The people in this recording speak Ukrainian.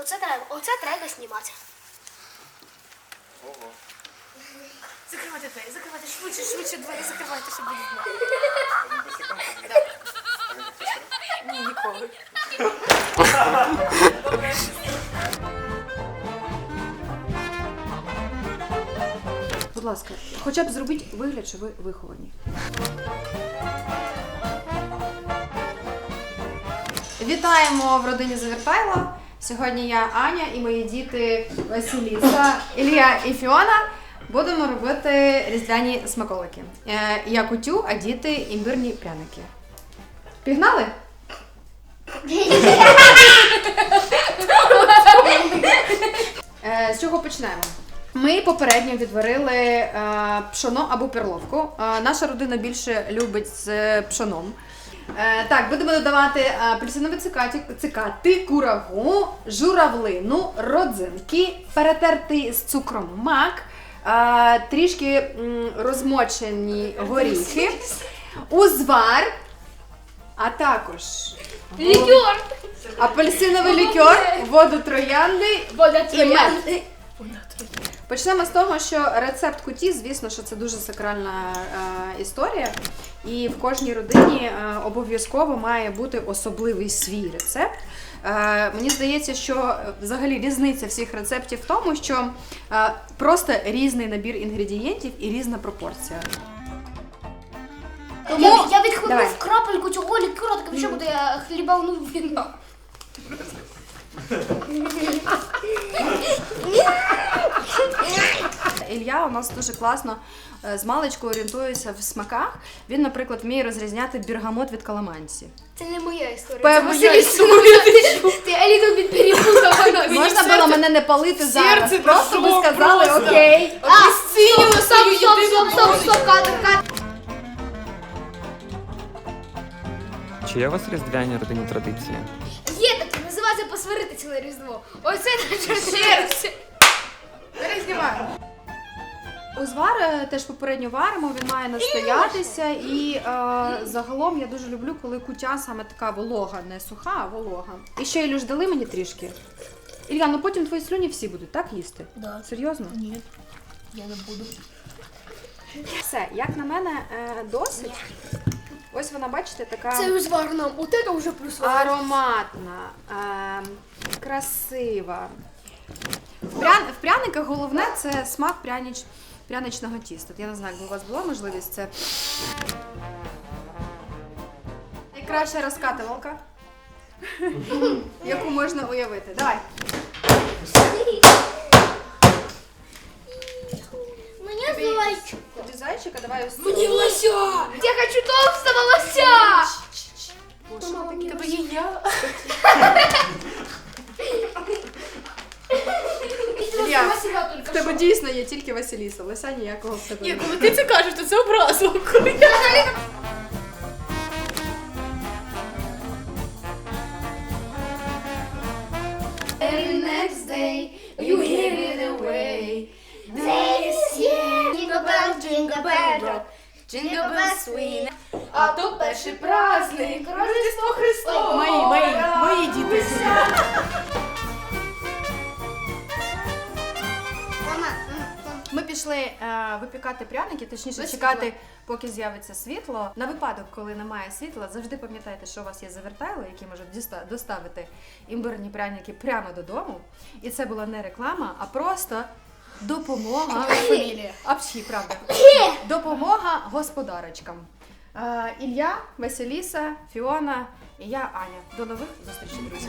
Ну це треба, оце треба знімати. Ого. Закривайте двері, закривайте швидше, швидше двері, закривайте, щоб буде постійно? Ні, ніколи. Будь ласка, хоча б зробіть вигляд, що ви виховані. Вітаємо в родині Завертайла. Сьогодні я Аня і мої діти Василіса, Ілля і Фіона. Будемо робити різдвяні смаколики. Е, Я кутю, а діти імбирні пряники. Пігнали? Е, З чого почнемо? Ми попередньо відварили е, пшоно або перловку. Е, наша родина більше любить з пшоном. Е, так, будемо додавати е, апельсинові цикаті, цикати, курагу, журавлину, родзинки, перетертий з цукром мак, е, трішки м, розмочені горіхи, узвар, а також Лікер! апельсиновий лікер, воду троянди Вода і мед. Почнемо з того, що рецепт куті, звісно, що це дуже сакральна е, історія, і в кожній родині е, обов'язково має бути особливий свій рецепт. Е, мені здається, що е, взагалі різниця всіх рецептів в тому, що е, просто різний набір інгредієнтів і різна пропорція. Тому Я, я відхлебнув крапельку цього лікера, так що буде я хлібавну віно. У нас дуже класно е, з маличку орієнтується в смаках. Він, наприклад, вміє розрізняти бергамот від каламанці. Це не моя історія. Певно, це я історія. Ти еліту від перепутала. Можна було мене не палити зараз. Просто би сказали окей. А, стоп, стоп, стоп, стоп, стоп, стоп, кадр, кадр. Чи є у вас різдвяні родинні традиції? Є таке, називається посварити ціле різдво. Оце наше серце. Бери, знімай. Узвар е, теж попередньо варимо, він має настоятися. І е, загалом я дуже люблю, коли кутя саме така волога, не суха, а волога. І ще Ілюш, дали мені трішки. Ілля, ну потім твої слюні всі будуть так їсти? Да. Серйозно? Ні, я не буду. Все, як на мене, е, досить. Ось вона, бачите, така. Це узвар нам, от це вже плюс ароматна, ем, красива. В, пря... в пряниках головне це смак прянич... пряничного тіста. Я не знаю, якби у вас була можливість це. Найкраща розкатувалка, яку можна уявити. Давай. Мені зайчик. Куди зайчика, давай ось. Мені лося. Я хочу толстого лося. Тебе є я. Ілля, Василя В тільки тебе дійсно є тільки Василіса, лиса ніякого в тебе. Ні, коли ти це кажеш, то це образливо. Every next day you give it away. This year, jingle bell, jingle bell, jingle bell swing. А то перший праздник, Ми пішли е, випікати пряники, точніше Без чекати, світла. поки з'явиться світло. На випадок, коли немає світла, завжди пам'ятайте, що у вас є завертайли, які можуть діста- доставити імбирні пряники прямо додому. І це була не реклама, а просто допомога. Фамілія. Апчі, правда. Допомога господарочкам. Е, Ілля, Василіса, Фіона і я Аня. До нових зустрічей, друзі.